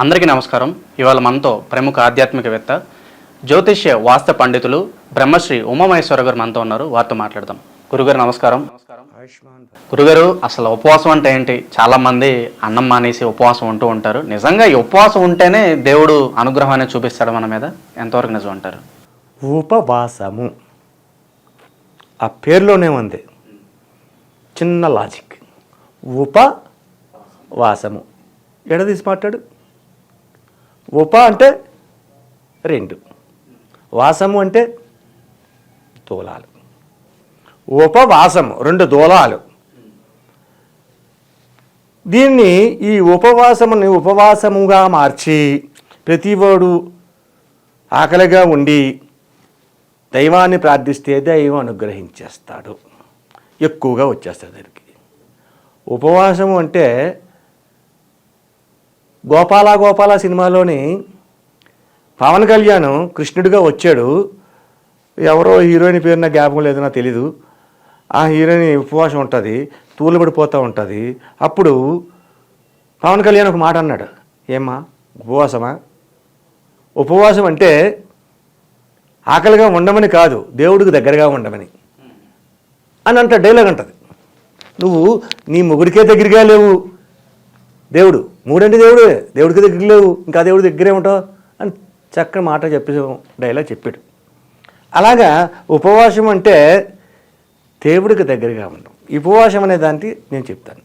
అందరికీ నమస్కారం. ఇవాళ మనతో ప్రముఖ ఆధ్యాత్మికవేత్త జ్యోతిష్య వాస్త పండితులు బ్రహ్మశ్రీ ఉమామహేశ్వర గారు మనతో ఉన్నారు. వారితో మాట్లాడదాం. గురుగారు నమస్కారం. గురుగారు అసలు ఉపవాసం అంటే ఏంటి? చాలా మంది అన్నం మానేసి ఉపవాసం ఉంటూ ఉంటారు. నిజంగా ఈ ఉపవాసం ఉంటేనే దేవుడు అనుగ్రహాన్ని చూపిస్తాడు మన మీద? ఎంతవరకు నిజం అంటారు? ఉపవాసము. ఆ పేరులోనే ఉంది. చిన్న లాజిక్. ఉపవాసము. ఎడదీసి మాట్లాడు? ఉప అంటే రెండు. వాసము అంటే దూలాలు ఉపవాసము రెండు దూలాలు. దీన్ని ఈ ఉపవాసముని ఉపవాసముగా మార్చి ప్రతివాడు ఆకలిగా ఉండి దైవాన్ని ప్రార్థిస్తే దైవం అనుగ్రహించేస్తాడు. ఎక్కువగా వచ్చేస్తాడు దానికి. ఉపవాసము అంటే గోపాల గోపాల సినిమాలోని పవన్ కళ్యాణ్ కృష్ణుడిగా వచ్చాడు. ఎవరో హీరోయిన్ పేరు నా జ్ఞాపకం లేదు నాకు తెలీదు. ఆ హీరోయిన్ ఉపవాసం ఉంటుంది తూలుబడిపోతూ ఉంటుంది. అప్పుడు పవన్ కళ్యాణ్ ఒక మాట అన్నాడు. ఏమ్మా ఉపవాసమా? ఉపవాసం అంటే ఆకలిగా ఉండమని కాదు దేవుడికి దగ్గరగా ఉండమని. అని అంట డైలాగ్ అంటది. నువ్వు నీ ముగుడికే దగ్గరగా లేవు. దేవుడు మూడంటే దేవుడే దేవుడికి దగ్గర లేవు ఇంకా దేవుడి దగ్గరే ఉంటావు అని చక్కని మాట చెప్పి డైలాగ్ చెప్పాడు. అలాగా ఉపవాసం అంటే దేవుడికి దగ్గరగా ఉండడం ఈ ఉపవాసం అనే దానికి నేను చెప్తాను.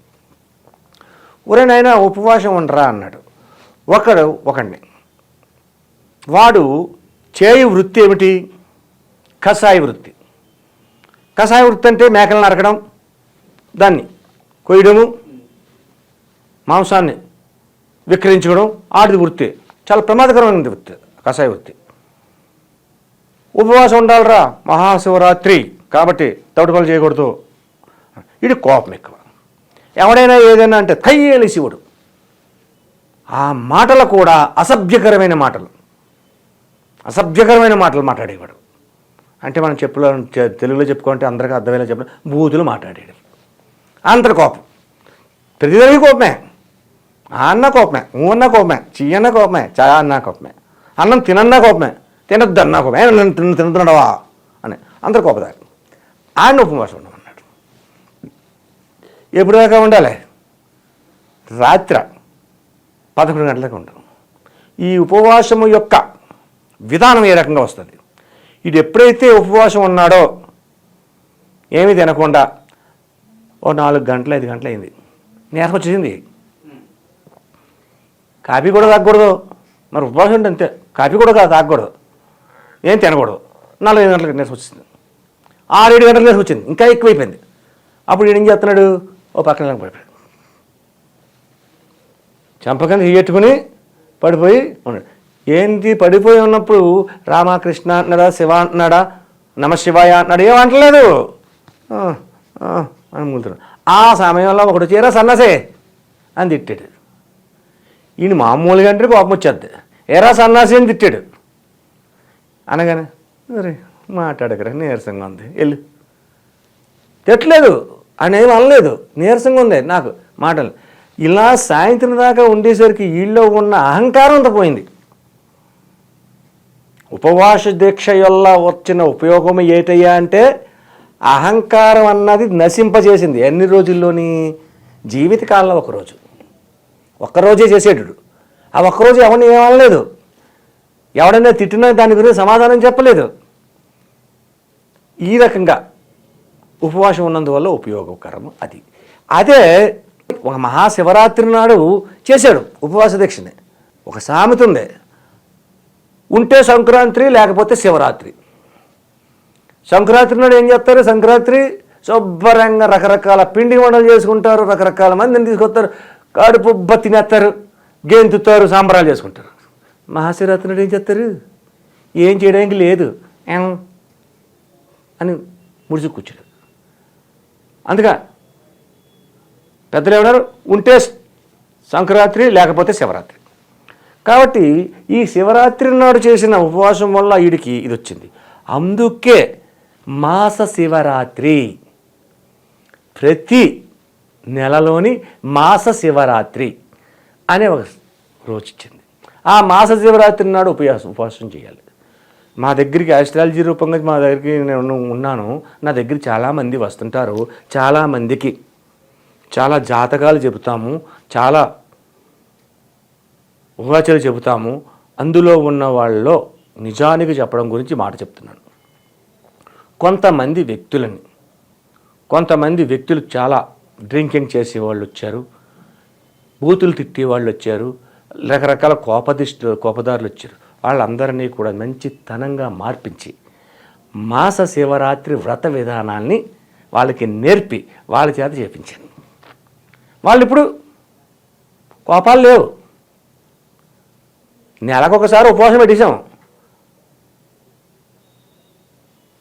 ఒరే నాయన ఉపవాసం ఉండరా? అన్నాడు. ఒకడు ఒకడిని వాడు చేయి వృత్తి ఏమిటి? కషాయ వృత్తి. కషాయ వృత్తి అంటే మేకలను నరకడం దాన్ని కొయ్యడము మాంసాన్ని విక్రయించుకోవడం ఆడిది వృత్తి. చాలా ప్రమాదకరమైన వృత్తి కషాయ వృత్తి. ఉపవాసం ఉండాలిరా మహాశివరాత్రి. కాబట్టి తౌడు పనులు చేయకూడదు. ఇది కోపం ఎక్కువ. ఎవడైనా ఏదైనా అంటే కయ్యేలి శివుడు. ఆ మాటలు కూడా అసభ్యకరమైన మాటలు. అసభ్యకరమైన మాటలు మాట్లాడేవాడు. అంటే మనం చెప్పులో తెలుగులో చెప్పుకుంటే అందరికీ అర్థమయ్యేలా చెప్పడం బూతులు మాట్లాడేవాడు. అంతటి కోపం. ప్రతిదానికి కోపమే. అన్న కోపమే ఊన్న అన్న కోపమే చీయన్న కోపమే చా అన్న కోపమే. అన్నం తినన్నా కోపమే తినద్దు అన్న కోపమే నేను నన్ను తిన తింటున్నావా? అని. అందరు కోపదారు. ఆయన ఉపవాసం ఉండమన్నాడు ఎప్పుడు దాకా ఉండాలి? రాత్రి పదకొండు గంటలకు ఉండడం ఈ ఉపవాసము యొక్క విధానం ఏ రకంగా వస్తుంది? ఇది ఎప్పుడైతే ఉపవాసం ఉన్నాడో ఏమీ తినకుండా ఓ నాలుగు గంటలు ఐదు గంటలు అయింది. నీరసం వచ్చేసింది కాఫీ కూడా తాగకూడదు. మరి ఉపవాసం అంటే అంతే? కాఫీ కూడా కాదు తాగకూడదు. ఏం తినకూడదు. నాలుగు ఐదు గంటలకు నేసి వచ్చింది. ఆరు ఏడు గంటలకు నీరసం వచ్చింది. ఇంకా ఎక్కువైపోయింది. అప్పుడు ఏం చేస్తున్నాడు? ఓ పక్కన పడిపోయాడు. చంపకని తీయట్టుకుని పడిపోయి ఉన్నాడు. ఏంటి పడిపోయి ఉన్నప్పుడు? రామకృష్ణ అన్నాడా శివ అన్నాడా నమ శివాయ అన్నాడు ఏం అంటలేదు. అని మూలుతున్నాడు. ఆ సమయంలో ఒకడు చీర సన్నసే అని తిట్టాడు. ఈయన మామూలుగా అంటే కోపం వచ్చేద్ది ఏరా సన్నాసి అని తిట్టాడు. అనగానే సరే మాట్లాడకరా నీరసంగా ఉంది. వెళ్ళు. తిట్టలేదు. ఆయన ఏం అనలేదు. నీరసంగా ఉంది నాకు మాటలు. ఇలా సాయంత్రం దాకా ఉండేసరికి వీళ్ళలో ఉన్న అహంకారం అంత పోయింది. ఉపవాస దీక్ష వల్ల వచ్చిన ఉపయోగం ఏటయ్యా అంటే అహంకారం అన్నది నశింపజేసింది. ఎన్ని రోజుల్లోని? జీవితకాలంలో ఒకరోజు ఒక్కరోజే చేసేటడు. ఆ ఒక్కరోజు ఎవరిని ఏమనలేదు. ఎవడైనా తిట్టినా దాని గురించి సమాధానం చెప్పలేదు. ఈ రకంగా ఉపవాసం ఉన్నందువల్ల ఉపయోగకరం అది. అదే ఒక మహాశివరాత్రి నాడు చేశాడు ఉపవాస దీక్షని. ఒక సామెత ఉంది. ఉంటే సంక్రాంతి లేకపోతే శివరాత్రి. సంక్రాంతి నాడు ఏం చేస్తారు? సంక్రాంతి శుభ్రంగా రకరకాల పిండి వంటలు చేసుకుంటారు రకరకాల మందిని తీసుకొస్తారు. కడుపుబ్బ తినేస్తారు గెంతుతారు సాంబరాలు చేసుకుంటారు. మహాశివరాత్రి నాడు ఏం చేస్తారు? ఏం చేయడానికి లేదు. ఏం? అని ముడిచి కూర్చుడు అందుక పెద్దలు ఏమన్నారు? ఉంటే సంక్రాంతి లేకపోతే శివరాత్రి. కాబట్టి ఈ శివరాత్రి నాడు చేసిన ఉపవాసం వల్ల వీడికి ఇది వచ్చింది. అందుకే మాస శివరాత్రి ప్రతి నెలలోని మాస శివరాత్రి అనే ఒక రోజు ఇచ్చింది ఆ మాస శివరాత్రి నాడు ఉపవాసం ఉపవాసం చేయాలి. మా దగ్గరికి ఆస్ట్రాలజీ రూపంగా మా దగ్గరికి నేను ఉన్నాను. నా దగ్గర చాలామంది వస్తుంటారు. చాలామందికి చాలా జాతకాలు చెబుతాము. చాలా ఊహాచలు చెబుతాము. అందులో ఉన్న వాళ్ళలో నిజానికి చెప్పడం గురించి మాట చెప్తున్నాను. కొంతమంది వ్యక్తులని కొంతమంది వ్యక్తులు చాలా డ్రింకింగ్ చేసే వాళ్ళు వచ్చారు బూతులు తిట్టే వాళ్ళు వచ్చారు రకరకాల కోపదిష్టు కోపదారులు వచ్చారు. వాళ్ళందరినీ కూడా మంచితనంగా మార్పించి మాస శివరాత్రి వ్రత విధానాన్ని వాళ్ళకి నేర్పి వాళ్ళ చేత చేపించాను వాళ్ళు ఇప్పుడు కోపాలు లేవు. నెలకొకసారి ఉపవాసం పెట్టేశాం.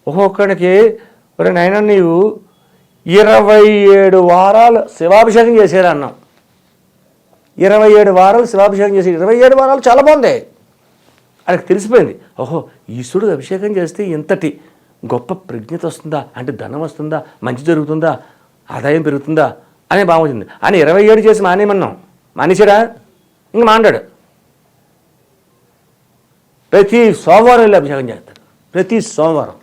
ఒక్కొక్కడికి ఒరే నాయన నీవు ఇరవై ఏడు వారాలు శివాభిషేకం చేశారు అన్నాం ఇరవై ఏడు వారాలు శివాభిషేకం చేసి ఇరవై ఏడు వారాలు చాలా బాగుంది. ఆయనకు తెలిసిపోయింది. ఓహో ఈశ్వరుడు అభిషేకం చేస్తే ఇంతటి గొప్ప ప్రజ్ఞత వస్తుందా? అంటే ధనం వస్తుందా? మంచి జరుగుతుందా? ఆదాయం పెరుగుతుందా? అనే భావం వచ్చింది. అని ఇరవై ఏడు చేసి మానేమన్నాం మానేశాడా? ఇంక మాండాడు ప్రతి సోమవారం వెళ్ళి అభిషేకం చేస్తాడు. ప్రతి సోమవారం.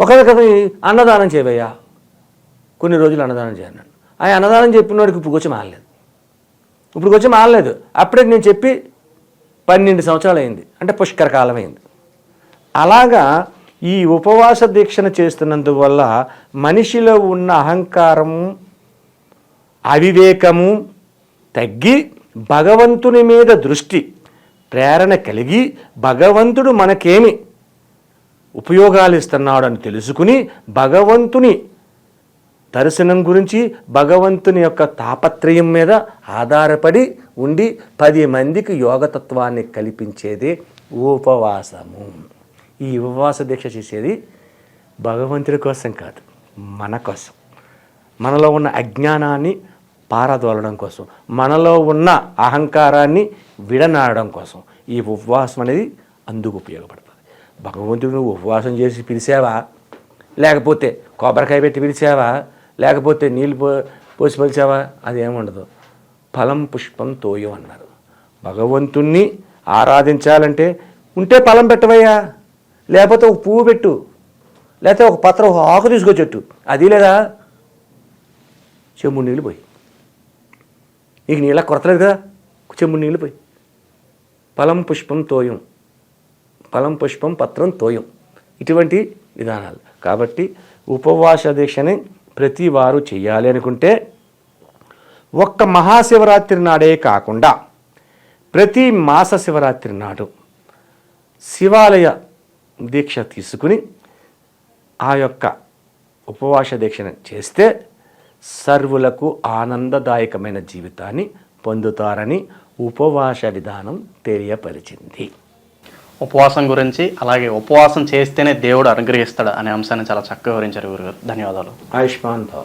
ఒకరికి అన్నదానం చేయవయ్యా. కొన్ని రోజులు అన్నదానం చేయను. ఆ అన్నదానం చెప్పినోడికి ఇప్పుడు కొంచెం ఆనలేదు ఇప్పుడు కొంచెం ఆనలేదు అప్పుడే నేను చెప్పి పన్నెండు సంవత్సరాలు అయింది. అంటే పుష్కర కాలం అయింది. అలాగా ఈ ఉపవాస దీక్షణ చేస్తున్నందువల్ల మనిషిలో ఉన్న అహంకారము అవివేకము తగ్గి భగవంతుని మీద దృష్టి ప్రేరణ కలిగి భగవంతుడు మనకేమి? ఉపయోగాలు ఇస్తున్నాడు అని తెలుసుకుని భగవంతుని దర్శనం గురించి భగవంతుని యొక్క తాపత్రయం మీద ఆధారపడి ఉండి పది మందికి యోగతత్వాన్ని కల్పించేదే ఉపవాసము. ఈ ఉపవాస దీక్ష చేసేది భగవంతుడి కోసం కాదు మన కోసం. మనలో ఉన్న అజ్ఞానాన్ని పారదోలడం కోసం. మనలో ఉన్న అహంకారాన్ని విడనాడడం కోసం. ఈ ఉపవాసం అనేది అందుకు ఉపయోగపడుతుంది. భగవంతుడు ఉపవాసం చేసి పిలిచావా? లేకపోతే కొబ్బరికాయ పెట్టి పిలిచావా? లేకపోతే నీళ్ళు పో పోసి పిలిచావా? అదేముండదు. ఫలం పుష్పం తోయం అన్నారు. భగవంతుణ్ణి ఆరాధించాలంటే ఉంటే ఫలం పెట్టవయ్యా. లేకపోతే ఒక పువ్వు పెట్టు. లేకపోతే ఒక పత్ర ఒక ఆకు తీసుకొచ్చెట్టు. అది లేదా? చెమ్ముడు నీళ్ళు పోయి. నీకు నీళ్ళ కొరతలేదు కదా? చెమ్ముడు నీళ్ళు పోయి. ఫలం పుష్పం తోయం. ఫలం పుష్పం పత్రం తోయం. ఇటువంటి విధానాలు. కాబట్టి ఉపవాస దీక్షని ప్రతి వారు చేయాలి అనుకుంటే ఒక్క మహాశివరాత్రి నాడే కాకుండా ప్రతి మాస శివరాత్రి నాడు శివాలయ దీక్ష తీసుకుని ఆ యొక్క ఉపవాస దీక్షను చేస్తే సర్వులకు ఆనందదాయకమైన జీవితాన్ని పొందుతారని ఉపవాస విధానం తెలియపరిచింది. ఉపవాసం గురించి అలాగే ఉపవాసం చేస్తేనే దేవుడు అనుగ్రహిస్తాడు అనే అంశాన్ని చాలా చక్కగా వివరించారు గురుగారు. ధన్యవాదాలు. ఆయుష్మాన్ భవ